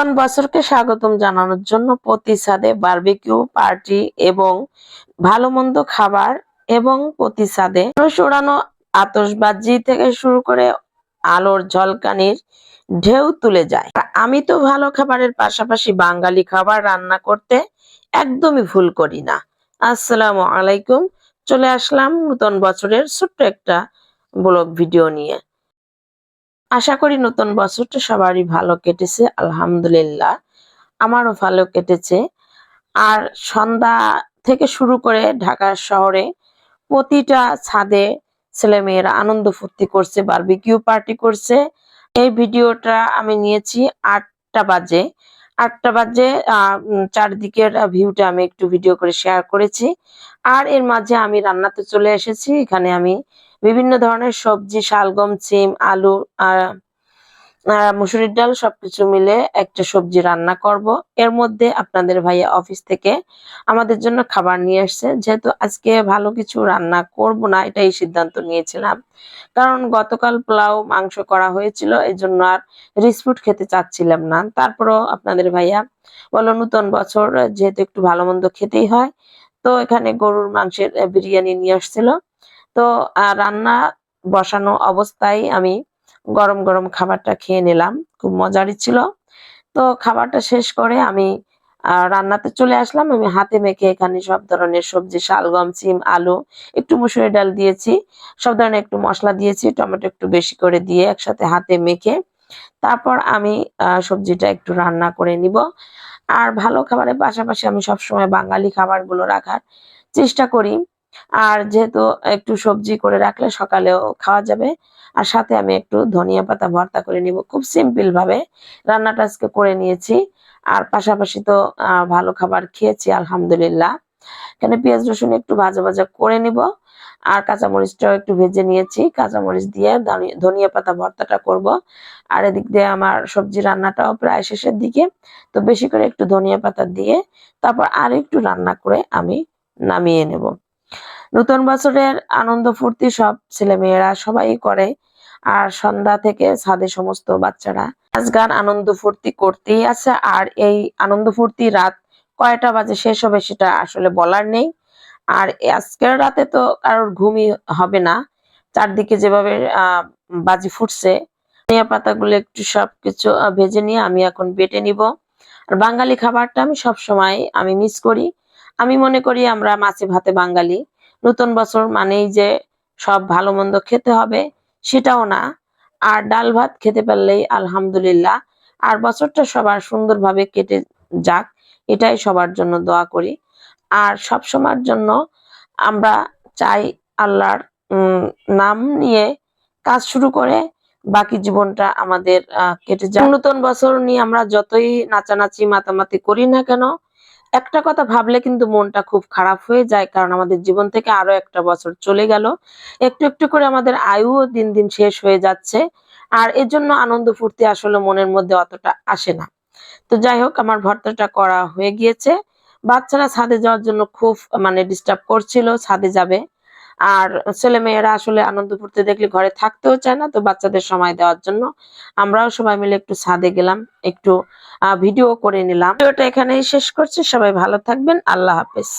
নূতন বছরকে স্বাগতম জানানোর জন্য প্রতি ছাদে বারবিকিউ পার্টি এবং ভালো মন্দ খাবার এবং প্রতি ছাদে উড়ানো আতশবাজি থেকে শুরু করে আলোর ঝলকানির ঢেউ তুলে যায়। আমি তো ভালো খাবারের পাশাপাশি বাঙালি খাবার রান্না করতে একদমই ভুল করি না। আসসালামু আলাইকুম। চলে আসলাম নতুন বছরের ছোট্ট একটা ব্লগ ভিডিও নিয়ে। আশা করি নতুন বছরটা সবারই ভালো কেটেছে, আলহামদুলিল্লাহ। আমারও ভালো কেটেছে। আর সন্ধ্যা থেকে শুরু করে ঢাকা শহরে প্রতিটা ছাদে ছেলেমেয়েরা আনন্দ ফুর্তি করছে বারবিকিউ পার্টি করছে। এই ভিডিওটা আমি নিয়েছি আটটা বাজে। আটটা বাজে চারদিকের ভিউটা আমি একটু ভিডিও করে শেয়ার করেছি। আর এর মাঝে আমি রান্নাতে চলে এসেছি। এখানে আমি বিভিন্ন ধরনের সবজি, শালগম সিম আলু মুসুরির ডাল সবকিছু মিলে একটা সবজি রান্না করব। এর মধ্যে আপনাদের ভাইয়া অফিস থেকে আমাদের জন্য খাবার নিয়ে আসছে। যেহেতু আজকে ভালো কিছু রান্না করব না, এটাই সিদ্ধান্ত নিয়েছিলাম। কারণ গতকাল পোলাও, মাংস করা হয়েছিল এই জন্য আর রিচ ফুড খেতে চাচ্ছিলাম না। তারপরও আপনাদের ভাইয়া বলো নতুন বছর, যেহেতু একটু ভালো মন্দ খেতেই হয়, তো এখানে গরুর মাংসের বিরিয়ানি নিয়ে আসছিল। তো রান্না বসানো অবস্থায় আমি গরম গরম খাবারটা খেয়ে নিলাম। খুব মজারই ছিল। তো খাবারটা শেষ করে আমি রান্নাতে চলে আসলাম। আমি হাতে মেখে এখানে সব ধরনের সবজি, শালগম, সিম, আলু, একটু মুসুরি ডাল দিয়েছি। সব ধরনের একটু মশলা দিয়েছি, টমেটো একটু বেশি করে দিয়ে একসাথে হাতে মেখে তারপর আমি সবজিটা একটু রান্না করে নিব। আর ভালো খাবারের পাশাপাশি আমি সবসময় বাঙালি খাবারগুলো রাখার চেষ্টা করি। আর যেহেতু একটু সবজি করে রাখলে সকালেও খাওয়া যাবে, আর সাথে আমি একটু ধনিয়া পাতা ভর্তা করে নিব। খুব সিম্পল ভাবে রান্নাটা আজকে করে নিয়েছি। আর পাশাপাশি তো ভালো খাবার খেয়েছি, আলহামদুলিল্লাহ। এখানে পেঁয়াজ রসুন একটু ভাজা ভাজা করে নিব। আর কাঁচামরিচটাও একটু ভেজে নিয়েছি। কাঁচামরিচ দিয়ে ধনি- ধনিয়া পাতা ভর্তাটা করব। আর এদিক দিয়ে আমার সবজি রান্নাটাও প্রায় শেষের দিকে। তো বেশি করে একটু ধনিয়া পাতা দিয়ে তারপর আর একটু রান্না করে আমি নামিয়ে নেব। নতুন বছরের আনন্দ ফুর্তি সব ছেলেমেয়েরা সবাই করে। আর সন্ধ্যা থেকে ছাদে সমস্ত বাচ্চারা নাচ গান, আনন্দ ফুর্তি করতেই আছে আর এই আনন্দ ফুর্তি রাত কয়টা বাজে শেষ হবে সেটা আসলে বলার নেই। আর আজকের রাতে তো কারোর ঘুমই হবে না। চারদিকে যেভাবে বাজি ফুটছে, ধনিয়া পাতাগুলো একটু সবকিছু ভেজে নিয়ে আমি এখন বেটে নিব। আর বাঙালি খাবারটা আমি সব সময় আমি মিস করি। আমি মনে করি আমরা মাছে ভাতে বাঙালি। নতুন বছর মানেই যে সব ভালো মন্দ খেতে হবে সেটাও না। আর ডাল ভাত খেতে পারলেই আলহামদুলিল্লাহ। আর বছরটা সবার সুন্দরভাবে কেটে যাক, এটাই সবার জন্য দোয়া করি। আর সব সময়ের জন্য আমরা চাই আল্লাহর নাম নিয়ে কাজ শুরু করে বাকি জীবনটা আমাদের কেটে যাক। নতুন বছর নিয়ে আমরা যতই নাচানাচি, মাতামাতি করি না কেন একটা কথা ভাবলে কিন্তু মনটা খুব খারাপ হয়ে যায়, কারণ আমাদের জীবন থেকে আরও একটা বছর চলে গেল। একটু একটু করে আমাদের আয়ুও দিন দিন শেষ হয়ে যাচ্ছে, আর এর জন্য আনন্দ ফুর্তি আসলে মনের মধ্যে অতটা আসে না। তো যাই হোক, আমার ভর্তাটা করা হয়ে গিয়েছে। বাচ্চারা ছাদে যাওয়ার জন্য খুব মানে ডিস্টার্ব করছিল, ছাদে যাবে। আর ছেলে মেয়েরা আসলে আনন্দ ফুর্তি দেখলে ঘরে থাকতেও চায় না, তো বাচ্চাদের সময় দেওয়ার জন্য আমরাও সবাই মিলে একটু ছাদে গেলাম, একটু ভিডিও করে নিলাম। ভিডিওটা এখানেই শেষ করছি, সবাই ভালো থাকবেন, আল্লাহ হাফেজ।